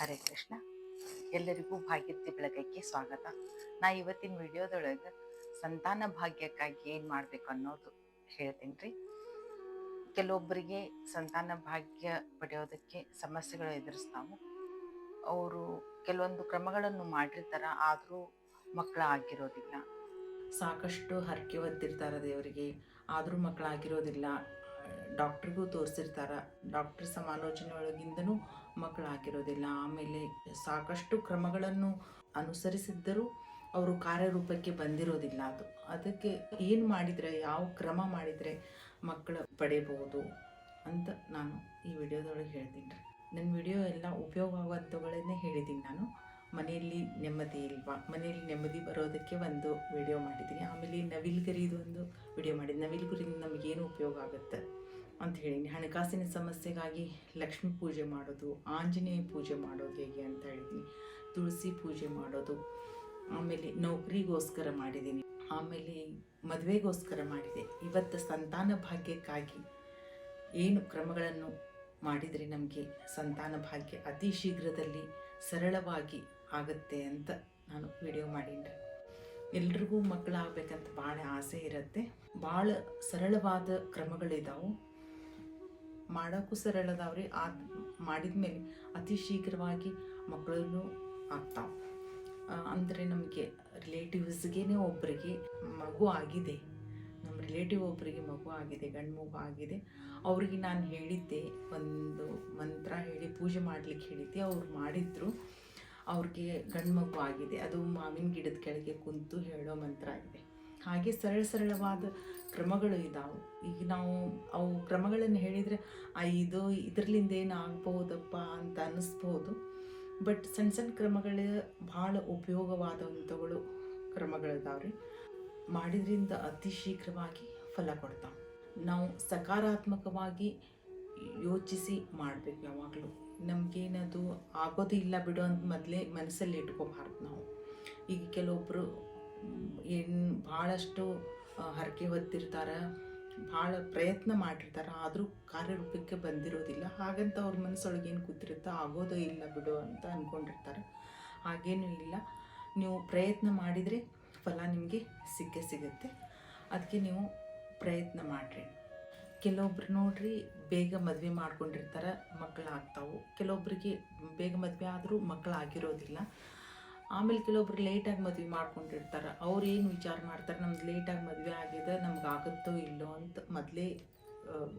ಹರೇ ಕೃಷ್ಣ. ಎಲ್ಲರಿಗೂ ಭಾಗ್ಯತಿ ಬೆಳಗಕ್ಕೆ ಸ್ವಾಗತ. ನಾ ಇವತ್ತಿನ ವಿಡಿಯೋದೊಳಗೆ ಸಂತಾನ ಭಾಗ್ಯಕ್ಕಾಗಿ ಏನು ಮಾಡಬೇಕು ಅನ್ನೋದು ಹೇಳ್ತೀನಿ ರೀ ಕೆಲವೊಬ್ಬರಿಗೆ ಸಂತಾನ ಭಾಗ್ಯ ಪಡೆಯೋದಕ್ಕೆ ಸಮಸ್ಯೆಗಳು ಎದುರಿಸ್ತಾವೆ. ಅವರು ಕೆಲವೊಂದು ಕ್ರಮಗಳನ್ನು ಮಾಡಿರ್ತಾರೆ, ಆದರೂ ಮಕ್ಕಳ ಆಗಿರೋದಿಲ್ಲ. ಸಾಕಷ್ಟು ಹರಕೆ ಹೊತ್ತಿರ್ತಾರೆ ದೇವರಿಗೆ, ಆದರೂ ಮಕ್ಕಳಾಗಿರೋದಿಲ್ಲ ಡಾಕ್ಟ್ರಿಗೂ ತೋರಿಸಿರ್ತಾರೆ. ಡಾಕ್ಟ್ರ್ ಸಮಾಲೋಚನೆ ಒಳಗಿಂದನೂ ಮಕ್ಕಳಾಗಿರೋದಿಲ್ಲ ಆಮೇಲೆ ಸಾಕಷ್ಟು ಕ್ರಮಗಳನ್ನು ಅನುಸರಿಸಿದ್ದರೂ ಅವರು ಕಾರ್ಯರೂಪಕ್ಕೆ ಬಂದಿರೋದಿಲ್ಲ ಅದು. ಅದಕ್ಕೆ ಏನು ಮಾಡಿದರೆ, ಯಾವ ಕ್ರಮ ಮಾಡಿದರೆ ಮಕ್ಕಳು ಪಡೆಯಬಹುದು ಅಂತ ನಾನು ಈ ವಿಡಿಯೋದೊಳಗೆ ಹೇಳ್ತೀನಿ ರೀ. ನನ್ನ ವಿಡಿಯೋ ಎಲ್ಲ ಉಪಯೋಗ ಆಗುವಂಥವುಗಳನ್ನೇ ಹೇಳಿದ್ದೀನಿ ನಾನು. ಮನೆಯಲ್ಲಿ ನೆಮ್ಮದಿ ಇಲ್ವಾ? ಮನೆಯಲ್ಲಿ ನೆಮ್ಮದಿ ಬರೋದಕ್ಕೆ ಒಂದು ವಿಡಿಯೋ ಮಾಡಿದ್ದೀನಿ. ಆಮೇಲೆ ನವಿಲ್ಗರಿದು ಒಂದು ವಿಡಿಯೋ ಮಾಡಿದ್ದೀನಿ ನವಿಲ್ಗರಿಂದ ನಮಗೇನು ಉಪಯೋಗ ಆಗುತ್ತೆ ಅಂತ ಹೇಳಿನಿ. ಹಣಕಾಸಿನ ಸಮಸ್ಯೆಗಾಗಿ ಲಕ್ಷ್ಮೀ ಪೂಜೆ ಮಾಡೋದು, ಆಂಜನೇಯ ಪೂಜೆ ಮಾಡೋದು ಹೇಗೆ ಅಂತ ಹೇಳಿದ್ದೀನಿ ತುಳಸಿ ಪೂಜೆ ಮಾಡೋದು, ಆಮೇಲೆ ನೌಕರಿಗೋಸ್ಕರ ಮಾಡಿದ್ದೀನಿ. ಆಮೇಲೆ ಮದುವೆಗೋಸ್ಕರ ಮಾಡಿದೆ. ಇವತ್ತು ಸಂತಾನ ಭಾಗ್ಯಕ್ಕಾಗಿ ಏನು ಕ್ರಮಗಳನ್ನು ಮಾಡಿದರೆ ನಮಗೆ ಸಂತಾನ ಭಾಗ್ಯ ಅತಿ ಶೀಘ್ರದಲ್ಲಿ ಸರಳವಾಗಿ ಆಗುತ್ತೆ ಅಂತ ನಾನು ವಿಡಿಯೋ ಮಾಡೀನಿ ಎಲ್ರಿಗೂ ಮಕ್ಕಳಾಗಬೇಕಂತ ಭಾಳ ಆಸೆ ಇರುತ್ತೆ. ಭಾಳ ಸರಳವಾದ ಕ್ರಮಗಳಿದಾವೆ. ಮಾಡೋಕ್ಕೂ ಸರಳ ಅದಾವ್ರಿ ಆ ಮಾಡಿದ ಮೇಲೆ ಅತಿ ಶೀಘ್ರವಾಗಿ ಮಕ್ಕಳನ್ನು ಆಗ್ತಾವೆ. ಅಂದರೆ ನಮಗೆ ರಿಲೇಟಿವ್ಸ್ಗೇ ಒಬ್ಬರಿಗೆ ಮಗು ಆಗಿದೆ. ನಮ್ಮ ರಿಲೇಟಿವ್ ಒಬ್ಬರಿಗೆ ಮಗು ಆಗಿದೆ, ಗಂಡು ಮಗು ಆಗಿದೆ. ಅವ್ರಿಗೆ ನಾನು ಹೇಳಿದ್ದೆ, ಒಂದು ಮಂತ್ರ ಹೇಳಿ, ಪೂಜೆ ಮಾಡಲಿಕ್ಕೆ ಹೇಳಿದ್ದೆ. ಅವ್ರು ಮಾಡಿದ್ರು. ಅವ್ರಿಗೆ ಗಂಡು ಮಗು ಆಗಿದೆ. ಅದು ಮಾವಿನ ಗಿಡದ ಕೆಳಗೆ ಕುಂತು ಹೇಳೋ ಮಂತ್ರ ಆಗಿದೆ ಹಾಗೆ ಸರಳ ಸರಳವಾದ ಕ್ರಮಗಳು ಇದಾವೆ. ಈಗ ನಾವು ಅವು ಕ್ರಮಗಳನ್ನು ಹೇಳಿದರೆ ಇದು ಇದರಲಿಂದ ಏನು ಆಗ್ಬೋದಪ್ಪ ಅಂತ ಅನ್ನಿಸ್ಬೋದು. ಬಟ್ ಸಣ್ಣ ಸಣ್ಣ ಕ್ರಮಗಳು ಭಾಳ ಉಪಯೋಗವಾದಂಥಗಳು ಕ್ರಮಗಳಿದಾವೆ ಮಾಡಿದ್ರಿಂದ ಅತಿ ಶೀಘ್ರವಾಗಿ ಫಲ ಕೊಡ್ತಾವೆ. ನಾವು ಸಕಾರಾತ್ಮಕವಾಗಿ ಯೋಚಿಸಿ ಮಾಡಬೇಕು ಯಾವಾಗಲೂ. ನಮಗೇನದು ಆಗೋದಿಲ್ಲ ಬಿಡು ಅಂತ ಮೊದಲೇ ಮನಸ್ಸಲ್ಲಿ ಇಟ್ಕೋಬಾರ್ದು ನಾವು. ಈಗ ಕೆಲವೊಬ್ಬರು ಏನು ಭಾಳಷ್ಟು ಹರಕೆ ಹೊತ್ತಿರ್ತಾರೆ, ಭಾಳ ಪ್ರಯತ್ನ ಮಾಡಿರ್ತಾರೆ, ಆದರೂ ಕಾರ್ಯರೂಪಕ್ಕೆ ಬಂದಿರೋದಿಲ್ಲ. ಹಾಗಂತ ಅವ್ರ ಮನಸ್ಸೊಳಗೆ ಏನು ಕೂತಿರುತ್ತೋ ಆಗೋದೇ ಇಲ್ಲ ಬಿಡು ಅಂತ ಅಂದ್ಕೊಂಡಿರ್ತಾರೆ ಹಾಗೇನೂ ಇಲ್ಲ. ನೀವು ಪ್ರಯತ್ನ ಮಾಡಿದರೆ ಫಲ ನಿಮಗೆ ಸಿಕ್ಕೇ ಸಿಗುತ್ತೆ. ಅದಕ್ಕೆ ನೀವು ಪ್ರಯತ್ನ ಮಾಡಿರಿ. ಕೆಲವೊಬ್ರು ನೋಡ್ರಿ ಬೇಗ ಮದುವೆ ಮಾಡ್ಕೊಂಡಿರ್ತಾರೆ ಮಕ್ಕಳಾಗ್ತಾವು ಕೆಲವೊಬ್ಬರಿಗೆ ಬೇಗ ಮದುವೆ ಆದರೂ ಮಕ್ಕಳಾಗಿರೋದಿಲ್ಲ ಆಮೇಲೆ ಕೆಲವೊಬ್ರು ಲೇಟಾಗಿ ಮದುವೆ ಮಾಡ್ಕೊಂಡಿರ್ತಾರೆ. ಅವ್ರು ಏನು ವಿಚಾರ ಮಾಡ್ತಾರೆ? ನಮ್ದು ಲೇಟಾಗಿ ಮದುವೆ ಆಗಿದೆ ನಮ್ಗೆ ಆಗುತ್ತೋ ಇಲ್ಲೋ ಅಂತ ಮೊದಲೇ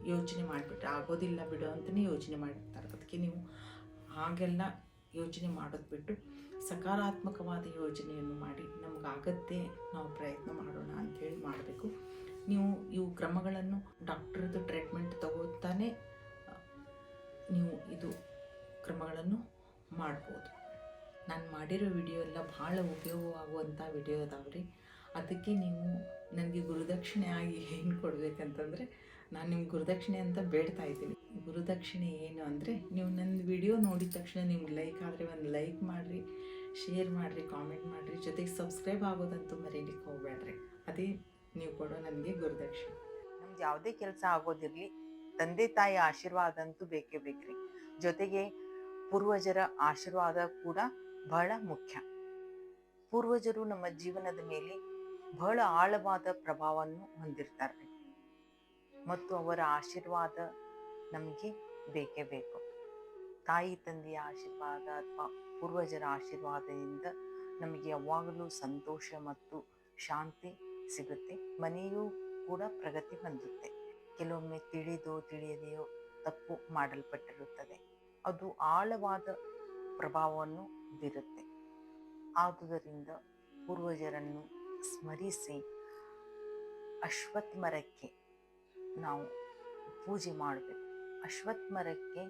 ಯೋಚನೆ ಮಾಡಿಬಿಟ್ರೆ ಆಗೋದಿಲ್ಲ ಬಿಡು ಅಂತಲೇ ಯೋಚನೆ ಮಾಡಿರ್ತಾರೆ ಅದಕ್ಕೆ ನೀವು ಹಾಗೆಲ್ಲ ಯೋಚನೆ ಮಾಡೋದು ಬಿಟ್ಟು ಸಕಾರಾತ್ಮಕವಾದ ಯೋಜನೆಯನ್ನು ಮಾಡಿ ನಮಗಾಗತ್ತೆ ನಾವು ಪ್ರಯತ್ನ ಮಾಡೋಣ ನೀವು ಇವು ಕ್ರಮಗಳನ್ನು ಡಾಕ್ಟ್ರದ್ದು ಟ್ರೀಟ್ಮೆಂಟ್ ತಗೋತಾನೆ ನೀವು ಇದು ಕ್ರಮಗಳನ್ನು ಮಾಡ್ಬೋದು. ನಾನು ಮಾಡಿರೋ ವಿಡಿಯೋ ಎಲ್ಲ ಭಾಳ ಉಪಯೋಗವಾಗುವಂಥ ವಿಡಿಯೋ ಅದಾವ್ರಿ. ಅದಕ್ಕೆ ನೀವು ನನಗೆ ಗುರುದಕ್ಷಿಣೆ ಆಗಿ ಏನು ಕೊಡಬೇಕಂತಂದರೆ, ನಾನು ನಿಮ್ಗೆ ಗುರುದಕ್ಷಿಣೆ ಅಂತ ಬೇಡ್ತಾ ಇದ್ದೀನಿ. ಗುರುದಕ್ಷಿಣೆ ಏನು ಅಂದರೆ, ನೀವು ನನ್ನ ವಿಡಿಯೋ ನೋಡಿದ ತಕ್ಷಣ ನಿಮ್ಗೆ ಲೈಕ್ ಆದರೆ ಒಂದು ಲೈಕ್ ಮಾಡಿರಿ ಶೇರ್ ಮಾಡಿರಿ ಕಾಮೆಂಟ್ ಮಾಡಿರಿ, ಜೊತೆಗೆ ಸಬ್ಸ್ಕ್ರೈಬ್ ಆಗೋದಂತೂ ಮರೀಲಿಕ್ಕೆ ಹೋಗಬೇಡ್ರಿ. ಅದೇ ನೀವು ಕೊಡೋ ನನಗೆ ಗುರುದಕ್ಷಿಣೆ. ನಮ್ದು ಯಾವುದೇ ಕೆಲಸ ಆಗೋದಿರಲಿ, ತಂದೆ ತಾಯಿ ಆಶೀರ್ವಾದ ಅಂತೂ ಬೇಕೇ ಬೇಕ್ರಿ. ಜೊತೆಗೆ ಪೂರ್ವಜರ ಆಶೀರ್ವಾದ ಕೂಡ ಬಹಳ ಮುಖ್ಯ. ಪೂರ್ವಜರು ನಮ್ಮ ಜೀವನದ ಮೇಲೆ ಬಹಳ ಆಳವಾದ ಪ್ರಭಾವವನ್ನು ಹೊಂದಿರ್ತಾರೆ. ಮತ್ತು ಅವರ ಆಶೀರ್ವಾದ ನಮಗೆ ಬೇಕೇ ಬೇಕು. ತಾಯಿ ತಂದೆಯ ಆಶೀರ್ವಾದ ಅಥವಾ ಪೂರ್ವಜರ ಆಶೀರ್ವಾದದಿಂದ ನಮಗೆ ಯಾವಾಗಲೂ ಸಂತೋಷ ಮತ್ತು ಶಾಂತಿ ಸಿಗುತ್ತೆ. ಮನೆಯೂ ಕೂಡ ಪ್ರಗತಿ ಹೊಂದುತ್ತೆ. ಕೆಲವೊಮ್ಮೆ ತಿಳಿದೋ ತಿಳಿಯದೆಯೋ ತಪ್ಪು ಮಾಡಲ್ಪಟ್ಟಿರುತ್ತದೆ. ಅದು ಆಳವಾದ ಪ್ರಭಾವವನ್ನು ಬೀರುತ್ತೆ. ಆದುದರಿಂದ ಪೂರ್ವಜರನ್ನು ಸ್ಮರಿಸಿ ಅಶ್ವತ್ಥ ಮರಕ್ಕೆ ನಾವು ಪೂಜೆ ಮಾಡಬೇಕು. ಅಶ್ವತ್ಥ ಮರಕ್ಕೆ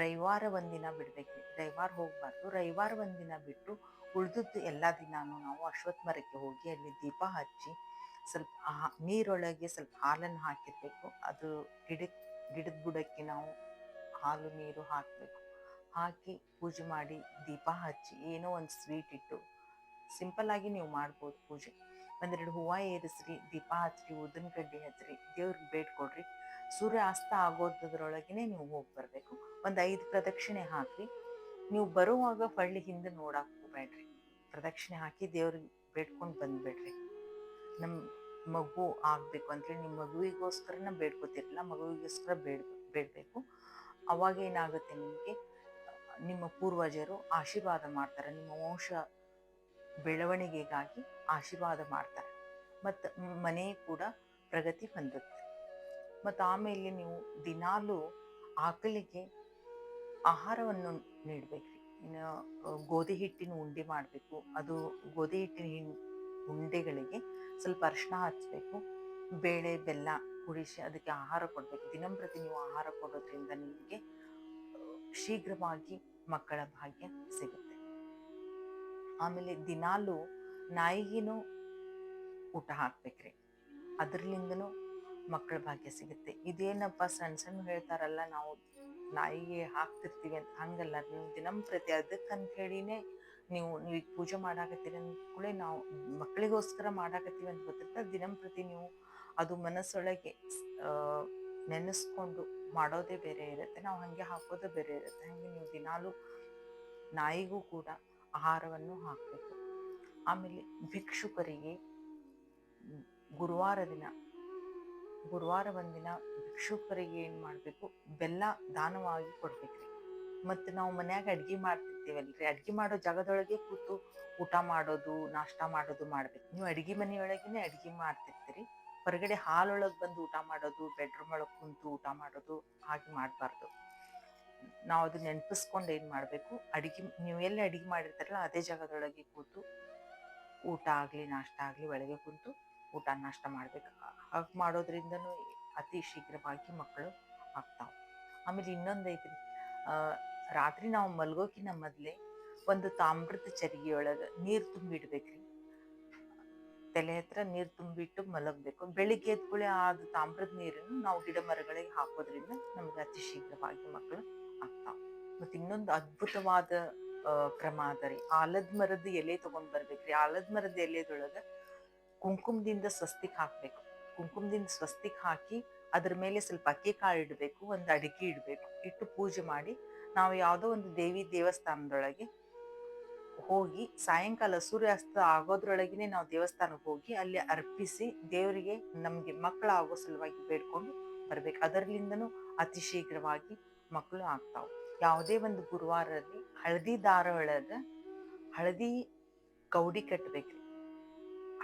ರವಿವಾರ ಒಂದಿನ ಬಿಡಬೇಕು. ರವಿವಾರ ಹೋಗಬಾರ್ದು. ರವಿವಾರ ಒಂದಿನ ಬಿಟ್ಟು ಉಳಿದದ್ದು ಎಲ್ಲ ದಿನಾನು ನಾವು ಅಶ್ವತ್ಥ ಮರಕ್ಕೆ ಹೋಗಿ ಅಲ್ಲಿ ದೀಪ ಹಚ್ಚಿ ಸ್ವಲ್ಪ ನೀರೊಳಗೆ ಸ್ವಲ್ಪ ಹಾಲನ್ನು ಹಾಕಿರ್ಬೇಕು. ಅದು ಗಿಡಕ್ಕೆ ಗಿಡದ ಬುಡಕ್ಕೆ ನಾವು ಹಾಲು, ನೀರು ಹಾಕಬೇಕು. ಹಾಕಿ ಪೂಜೆ ಮಾಡಿ ದೀಪ ಹಚ್ಚಿ ಏನೋ ಒಂದು ಸ್ವೀಟ್ ಇಟ್ಟು ಸಿಂಪಲ್ ಆಗಿ ನೀವು ಮಾಡ್ಬೋದು ಪೂಜೆ. ಒಂದೆರಡು ಹೂವು ಏರಿಸ್ರಿ, ದೀಪ ಹಚ್ರಿ, ಉದ್ದಿನ ಕಡ್ಡಿ ಹಚ್ರಿ, ದೇವ್ರಿಗೆ ಬೇಡ್ಕೊಡ್ರಿ. ಸೂರ್ಯ ಅಸ್ತ ಆಗೋದ್ರೊಳಗೇನೆ ನೀವು ಹೋಗಿ ಬರಬೇಕು. ಒಂದು ಐದು ಪ್ರದಕ್ಷಿಣೆ ಹಾಕಿ ನೀವು ಬರುವಾಗ ಹೊಳ್ಳಿ ಹಿಂದೆ ನೋಡಕ್ ಹೋಗ್ಬೇಡ್ರಿ ಪ್ರದಕ್ಷಿಣೆ ಹಾಕಿ ದೇವ್ರಿಗೆ ಬೇಡ್ಕೊಂಡು ಬಂದ್ಬಿಡ್ರಿ. ನಮ್ಮ ಮಗು ಆಗಬೇಕು ಅಂತೇಳಿ ನಿಮ್ಮ ಮಗುವಿಗೋಸ್ಕರನ ಬೇಡ್ಕೋತಿರಲಿಲ್ಲ, ಮಗುವಿಗೋಸ್ಕರ ಬೇಡ್, ಬೇಡಬೇಕು. ಅವಾಗ ಏನಾಗುತ್ತೆ ನಿಮಗೆ? ನಿಮ್ಮ ಪೂರ್ವಜರು ಆಶೀರ್ವಾದ ಮಾಡ್ತಾರೆ. ನಿಮ್ಮ ವಂಶ ಬೆಳವಣಿಗೆಗಾಗಿ ಆಶೀರ್ವಾದ ಮಾಡ್ತಾರೆ. ಮತ್ತು ಮನೆ ಕೂಡ ಪ್ರಗತಿ ಹೊಂದುತ್ತೆ. ಮತ್ತು ಆಮೇಲೆ ನೀವು ದಿನಾಲೂ ಆಕಳಿಗೆ ಆಹಾರವನ್ನು ನೀಡಬೇಕ್ರಿ ಇನ್ನು ಗೋಧಿ ಹಿಟ್ಟಿನ ಉಂಡೆ ಮಾಡಬೇಕು. ಅದು ಗೋಧಿ ಹಿಟ್ಟಿನ ಉಂಡೆಗಳಿಗೆ ಸ್ವಲ್ಪ ಅರಿಶಿನ ಹಚ್ಚಬೇಕು ಬೇಳೆ, ಬೆಲ್ಲ, ಕುಡಿಸಿ ಅದಕ್ಕೆ ಆಹಾರ ಕೊಡಬೇಕು. ದಿನಂಪ್ರತಿ ನೀವು ಆಹಾರ ಕೊಡೋದ್ರಿಂದ ನಿಮಗೆ ಶೀಘ್ರವಾಗಿ ಮಕ್ಕಳ ಭಾಗ್ಯ ಸಿಗುತ್ತೆ. ಆಮೇಲೆ ದಿನಾಲೂ ನಾಯಿಗಿನೂ ಊಟ ಹಾಕ್ಬೇಕ್ರಿ. ಅದರ್ಲಿಂದನೂ ಮಕ್ಕಳ ಭಾಗ್ಯ ಸಿಗುತ್ತೆ. ಇದೇನಪ್ಪ ಸಣ್ಣ ಸಣ್ಣ ಹೇಳ್ತಾರಲ್ಲ ನಾವು ನಾಯಿಗೆ ಹಾಕ್ತಿರ್ತೀವಿ ಅಂತ ಹಂಗಲ್ಲ, ನೀವು ದಿನಂಪ್ರತಿ ಅದಕ್ಕಂತ ಹೇಳಿನೇ ನೀವು ನೀವು ಈಗ ಪೂಜೆ ಮಾಡಾಕತ್ತೀರಿ ಅಂದ್ಕೂಳೆ ನಾವು ಮಕ್ಕಳಿಗೋಸ್ಕರ ಮಾಡಾಕತ್ತೀವಿ ಅಂತ ಗೊತ್ತಿರ್ತದೆ ದಿನಂಪ್ರತಿ ನೀವು ಅದು ಮನಸ್ಸೊಳಗೆ ನೆನೆಸ್ಕೊಂಡು ಮಾಡೋದೇ ಬೇರೆ ಇರುತ್ತೆ. ನಾವು ಹಾಗೆ ಹಾಕೋದೇ ಬೇರೆ ಇರುತ್ತೆ. ಹಾಗೆ ನೀವು ದಿನಾಲೂ ನಾಯಿಗೂ ಕೂಡ ಆಹಾರವನ್ನು ಹಾಕಬೇಕು. ಆಮೇಲೆ ಭಿಕ್ಷುಕರಿಗೆ ಗುರುವಾರ ದಿನ ಗುರುವಾರ ಒಂದಿನ ಭಿಕ್ಷುಕರಿಗೆ ಏನು ಮಾಡಬೇಕು? ಬೆಲ್ಲ ದಾನವಾಗಿ ಕೊಡ್ಬೇಕ್ರಿ. ಮತ್ತು ನಾವು ಮನ್ಯಾಗ ಅಡ್ಗೆ ಮಾಡ್ತಿರ್ತೀವಲ್ರಿ? ಅಡ್ಗೆ ಮಾಡೋ ಜಾಗದೊಳಗೆ ಕೂತು ಊಟ ಮಾಡೋದು, ನಾಷ್ಟ ಮಾಡೋದು ಮಾಡ್ಬೇಕು. ನೀವು ಅಡ್ಗೆ ಮನೆಯೊಳಗೇನೆ ಅಡ್ಗೆ ಮಾಡ್ತಿರ್ತೀರಿ. ಹೊರಗಡೆ ಹಾಲೊಳಗೆ ಬಂದು ಊಟ ಮಾಡೋದು ಬೆಡ್ರೂಮ್ ಒಳಗೆ ಕುಂತು ಊಟ ಮಾಡೋದು ಹಾಗೆ ಮಾಡಬಾರ್ದು. ನಾವು ಅದು ನೆನಪಿಸ್ಕೊಂಡು ಏನು ಮಾಡಬೇಕು? ಅಡುಗೆ, ನೀವು ಎಲ್ಲಿ ಅಡುಗೆ ಮಾಡಿರ್ತಾರಲ್ಲ ಅದೇ ಜಾಗದೊಳಗೆ ಕೂತು ಊಟ ಆಗಲಿ, ನಾಷ್ಟ ಆಗಲಿ ಒಳಗೆ ಕುಂತು ಊಟ ನಾಷ್ಟ ಮಾಡ್ಬೇಕು. ಹಾಗೆ ಮಾಡೋದ್ರಿಂದನೂ ಅತಿ ಶೀಘ್ರವಾಗಿ ಮಕ್ಕಳು ಆಗ್ತಾವೆ. ಆಮೇಲೆ ಇನ್ನೊಂದು ಐತ್ರಿ ಆ, ರಾತ್ರಿ ನಾವು ಮಲ್ಗೋಕಿನ ಮೊದಲೇ ಒಂದು ತಾಮ್ರದ ಚರಿಗೆಯೊಳಗೆ ನೀರು ತುಂಬಿಡ್ಬೇಕ್ರಿ. ತಲೆ ಹತ್ರ ನೀರು ತುಂಬಿಟ್ಟು ಮಲಗಬೇಕು. ಬೆಳಿಗ್ಗೆ ಎದ್ಕೊಳ್ಳೆ ಆದ ತಾಮ್ರದ ನೀರನ್ನು ನಾವು ಗಿಡ ಮರಗಳಿಗೆ ಹಾಕೋದ್ರಿಂದ ನಮಗೆ ಅತಿ ಶೀಘ್ರವಾಗಿ ಮಕ್ಕಳು ಆಗ್ತಾವೆ. ಮತ್ತು ಇನ್ನೊಂದು ಅದ್ಭುತವಾದ ಕ್ರಮ ಅದ ರೀ ಆಲದ ಮರದ ಎಲೆ ತಗೊಂಡ್ ಬರ್ಬೇಕ್ರಿ. ಆಲದ ಮರದ ಎಲೆದೊಳಗೆ ಕುಂಕುಮದಿಂದ ಸ್ವಸ್ತಿಕ್ ಹಾಕ್ಬೇಕು. ಕುಂಕುಮದಿಂದ ಸ್ವಸ್ತಿಕ್ ಹಾಕಿ ಅದ್ರ ಮೇಲೆ ಸ್ವಲ್ಪ ಅಕ್ಕಿ ಕಾಳು ಇಡಬೇಕು, ಒಂದು ಅಡಿಕೆ ಇಡಬೇಕು, ಇಟ್ಟು ಪೂಜೆ ಮಾಡಿ ನಾವು ಯಾವುದೋ ಒಂದು ದೇವಿ ದೇವಸ್ಥಾನದೊಳಗೆ ಹೋಗಿ ಸಾಯಂಕಾಲ ಸೂರ್ಯಾಸ್ತ ಆಗೋದ್ರೊಳಗಿನೇ ನಾವು ದೇವಸ್ಥಾನಕ್ಕೆ ಹೋಗಿ ಅಲ್ಲಿ ಅರ್ಪಿಸಿ ದೇವರಿಗೆ ನಮಗೆ ಮಕ್ಕಳಾಗೋ ಸಲುವಾಗಿ ಬೇಡ್ಕೊಂಡು ಬರ್ಬೇಕು. ಅದರಲ್ಲಿಂದನೂ ಅತಿ ಶೀಘ್ರವಾಗಿ ಮಕ್ಕಳು ಆಗ್ತಾವೆ. ಯಾವುದೇ ಒಂದು ಗುರುವಾರದಲ್ಲಿ ಹಳದಿ ದಾರ ಒಳಗೆ ಹಳದಿ ಕೌಡಿ ಕಟ್ಟಬೇಕ್ರಿ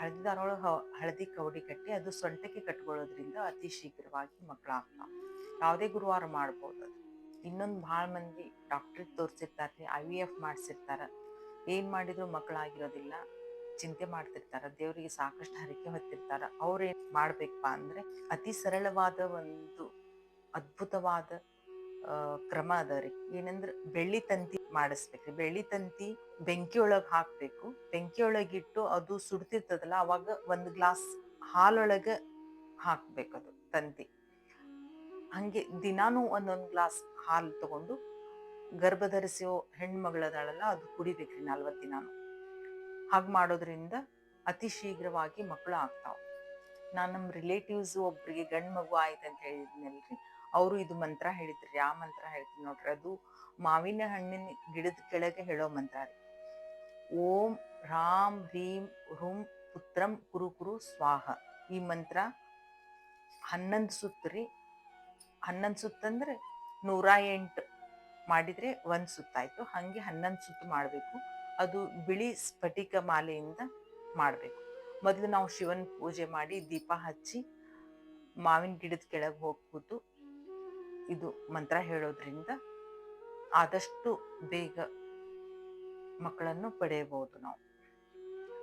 ಹಳದಿ ದಾರೊಳಗೆ ಹಳದಿ ಕೌಡಿ ಕಟ್ಟಿ ಅದು ಸೊಂಟಕ್ಕೆ ಕಟ್ಕೊಳ್ಳೋದ್ರಿಂದ ಅತಿ ಶೀಘ್ರವಾಗಿ ಮಕ್ಕಳಾಗ್ತಾವ. ಯಾವುದೇ ಗುರುವಾರ ಮಾಡ್ಬೋದು ಅದು. ಇನ್ನೊಂದು ಭಾಳ ಮಂದಿ ಡಾಕ್ಟ್ರಿಗೆ ತೋರಿಸಿರ್ತಾರೆ ಐ ವಿ ಎಫ್ ಮಾಡಿಸಿರ್ತಾರೆ. ಏನ್ ಮಾಡಿದ್ರು ಮಕ್ಕಳಾಗಿರೋದಿಲ್ಲ, ಚಿಂತೆ ಮಾಡ್ತಿರ್ತಾರೆ, ದೇವರಿಗೆ ಸಾಕಷ್ಟು ಹರಕೆ ಹೊತ್ತಿರ್ತಾರೆ. ಅವ್ರೇನು ಮಾಡಬೇಕಪ್ಪ ಅಂದರೆ ಅತಿ ಸರಳವಾದ ಒಂದು ಅದ್ಭುತವಾದ ಕ್ರಮ ಅದ ರೀ. ಏನಂದ್ರೆ ಬೆಳ್ಳಿ ತಂತಿ ಮಾಡಿಸ್ಬೇಕ್ರಿ. ಬೆಳ್ಳಿ ತಂತಿ ಬೆಂಕಿ ಹಾಕಬೇಕು. ಹಾಕ್ಬೇಕು ಬೆಂಕಿ ಇಟ್ಟು ಅದು ಸುಡ್ತಿರ್ತದಲ್ಲ, ಅವಾಗ ಒಂದು ಗ್ಲಾಸ್ ಹಾಲೊಳಗ ಅದು ತಂತಿ. ಹಂಗೆ ದಿನಾನು ಒಂದೊಂದು ಗ್ಲಾಸ್ ಹಾಲು ತಗೊಂಡು ಗರ್ಭಧರಿಸೋ ಹೆಣ್ಮಗಳದಾಳಲ್ಲ ಅದು ಕುಡಿಬೇಕ್ರಿ ನಲ್ವತ್ತು ದಿನಾನು. ಹಾಗೆ ಮಾಡೋದ್ರಿಂದ ಅತಿ ಶೀಘ್ರವಾಗಿ ಮಕ್ಕಳು ಆಗ್ತಾವೆ. ನಾನು ನಮ್ಮ ರಿಲೇಟಿವ್ಸ್ ಒಬ್ರಿಗೆ ಗಂಡು ಮಗು ಆಯ್ತು ಅಂತ ಹೇಳಿದ್ನಲ್ರಿ. ಅವರು ಇದು ಮಂತ್ರ ಹೇಳಿದ್ರು ಯಾವ ಮಂತ್ರ ಹೇಳ್ತೀನಿ ನೋಡ್ರಿ, ಅದು ಮಾವಿನ ಹಣ್ಣಿನ ಗಿಡದ ಕೆಳಗೆ ಹೇಳೋ ಮಂತ್ರ ರೀ. ಓಂ ರಾಮ್ ಹ್ರೀಂ ಹ್ರೂಂ ಪುತ್ರಂ ಕುರು ಕುರು ಸ್ವಾಹ. ಈ ಮಂತ್ರ ಹನ್ನೊಂದು ಸುತ್ತು ರೀ. ಹನ್ನೊಂದು ಸುತ್ತಂದ್ರೆ ನೂರ ಎಂಟು ಮಾಡಿದರೆ ಒಂದು ಸುತ್ತಾಯಿತು ಹಾಗೆ ಹನ್ನೊಂದು ಸುತ್ತು ಮಾಡಬೇಕು. ಅದು ಬಿಳಿ ಸ್ಫಟಿಕ ಮಾಲೆಯಿಂದ ಮಾಡಬೇಕು. ಮೊದಲು ನಾವು ಶಿವನ ಪೂಜೆ ಮಾಡಿ ದೀಪ ಹಚ್ಚಿ ಮಾವಿನ ಗಿಡದ ಕೆಳಗೆ ಹೋಗಿ ಕೂತು ಇದು ಮಂತ್ರ ಹೇಳೋದ್ರಿಂದ ಆದಷ್ಟು ಬೇಗ ಮಕ್ಕಳನ್ನು ಪಡೆಯಬಹುದು ನಾವು.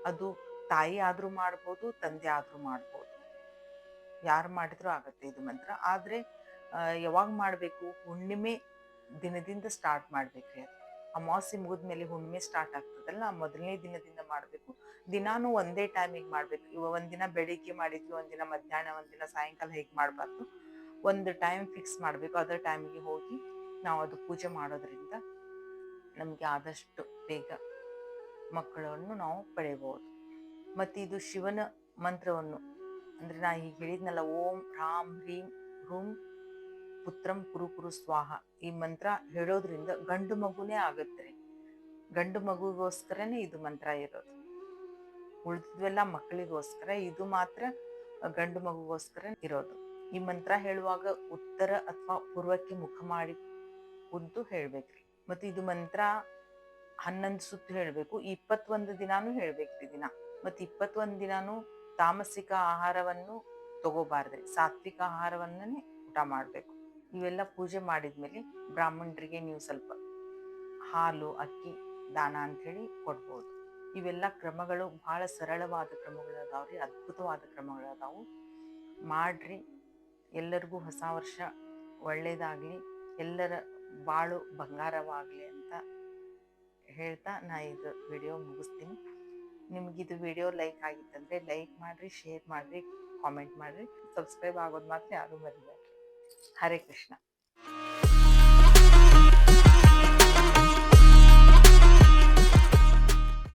ಅದು ತಾಯಿ ಆದರೂ ಮಾಡ್ಬೋದು, ತಂದೆ ಆದರೂ ಮಾಡ್ಬೋದು. ಯಾರು ಮಾಡಿದ್ರೂ ಆಗತ್ತೆ ಇದು ಮಂತ್ರ. ಆದರೆ ಯಾವಾಗ ಮಾಡಬೇಕು? ಹುಣ್ಣಿಮೆ ದಿನದಿಂದ ಸ್ಟಾರ್ಟ್ ಮಾಡ್ಬೇಕ್ರಿ ಅದು ಅಮಾವಾಸ್ಯೆ ಮುಗಿದ್ಮೇಲೆ ಹುಣ್ಣಿಮೆ ಸ್ಟಾರ್ಟ್ ಆಗ್ತದಲ್ಲ, ಮೊದಲನೇ ದಿನದಿಂದ ಮಾಡಬೇಕು. ದಿನಾನು ಒಂದೇ ಟೈಮಿಗೆ ಮಾಡಬೇಕು. ಇವ ಒಂದಿನ ಬೆಳಿಗ್ಗೆ ಮಾಡಿದ್ವಿ, ಒಂದಿನ ಮಧ್ಯಾಹ್ನ, ಒಂದಿನ ಸಾಯಂಕಾಲ ಹೇಗೆ ಮಾಡಬಾರ್ದು? ಒಂದು ಟೈಮ್ ಫಿಕ್ಸ್ ಮಾಡಬೇಕು. ಅದರ ಟೈಮಿಗೆ ಹೋಗಿ ನಾವು ಅದು ಪೂಜೆ ಮಾಡೋದ್ರಿಂದ ನಮಗೆ ಆದಷ್ಟು ಬೇಗ ಮಕ್ಕಳನ್ನು ನಾವು ಪಡೆಯಬಹುದು. ಮತ್ತು ಇದು ಶಿವನ ಮಂತ್ರವನ್ನು, ಅಂದರೆ ನಾ ಈಗ ಹೇಳಿದ್ನಲ್ಲ, ಓಂ ರಾಮ್ ಹ್ರೀಂ ಹ್ರೂಂ ಪುತ್ರಂ ಕುರು ಕುರು ಸ್ವಾಹ. ಈ ಮಂತ್ರ ಹೇಳೋದ್ರಿಂದ ಗಂಡು ಮಗುನೇ ಆಗುತ್ತೆ. ಗಂಡು ಮಗುಗೋಸ್ಕರನೇ ಇದು ಮಂತ್ರ ಇರೋದು. ಉಳಿದಿದ್ವೆಲ್ಲ ಮಕ್ಕಳಿಗೋಸ್ಕರ ಇದು ಮಾತ್ರ ಗಂಡು ಮಗುಗೋಸ್ಕರ ಇರೋದು. ಈ ಮಂತ್ರ ಹೇಳುವಾಗ ಉತ್ತರ ಅಥವಾ ಪೂರ್ವಕ್ಕೆ ಮುಖ ಮಾಡಿ ಕುಂತು ಹೇಳ್ಬೇಕ್ರಿ. ಮತ್ತೆ ಇದು ಮಂತ್ರ ಹನ್ನೊಂದು ಸುತ್ತು ಹೇಳಬೇಕು, ಇಪ್ಪತ್ತೊಂದು ದಿನಾನು ಹೇಳ್ಬೇಕ್ರಿ ದಿನ. ಮತ್ತೆ ಇಪ್ಪತ್ತೊಂದು ದಿನಾನು ತಾಮಸಿಕ ಆಹಾರವನ್ನು ತಗೋಬಾರ್ದ್ರಿ ಸಾತ್ವಿಕ ಆಹಾರವನ್ನೇ ಊಟ ಮಾಡಬೇಕು. ಇವೆಲ್ಲ ಪೂಜೆ ಮಾಡಿದ್ಮೇಲೆ ಬ್ರಾಹ್ಮಣರಿಗೆ ನೀವು ಸ್ವಲ್ಪ ಹಾಲು, ಅಕ್ಕಿ, ದಾನ ಅಂಥೇಳಿ ಕೊಡ್ಬೋದು. ಇವೆಲ್ಲ ಕ್ರಮಗಳು ಬಹಳ ಸರಳವಾದ ಕ್ರಮಗಳು ಅದಾವ್ರಿ ಅದ್ಭುತವಾದ ಕ್ರಮಗಳು ಅದಾವು ಮಾಡ್ರಿ. ಎಲ್ಲರಿಗೂ ಹೊಸ ವರ್ಷ ಒಳ್ಳೆಯದಾಗಲಿ ಎಲ್ಲರ ಬಾಳು ಬಂಗಾರವಾಗಲಿ ಅಂತ ಹೇಳ್ತಾ ನಾ ಇದು ವಿಡಿಯೋ ಮುಗಿಸ್ತೀನಿ. ನಿಮಗಿದು ವಿಡಿಯೋ ಲೈಕ್ ಆಗಿತ್ತಂದರೆ ಲೈಕ್ ಮಾಡಿರಿ, ಶೇರ್ ಮಾಡಿರಿ, ಕಾಮೆಂಟ್ ಮಾಡಿರಿ, ಸಬ್ಸ್ಕ್ರೈಬ್ ಆಗೋದು ಮಾತ್ರ ಯಾರೂ ಮರಿಬೇಡ್ರಿ. ಹರೇ ಕೃಷ್ಣ.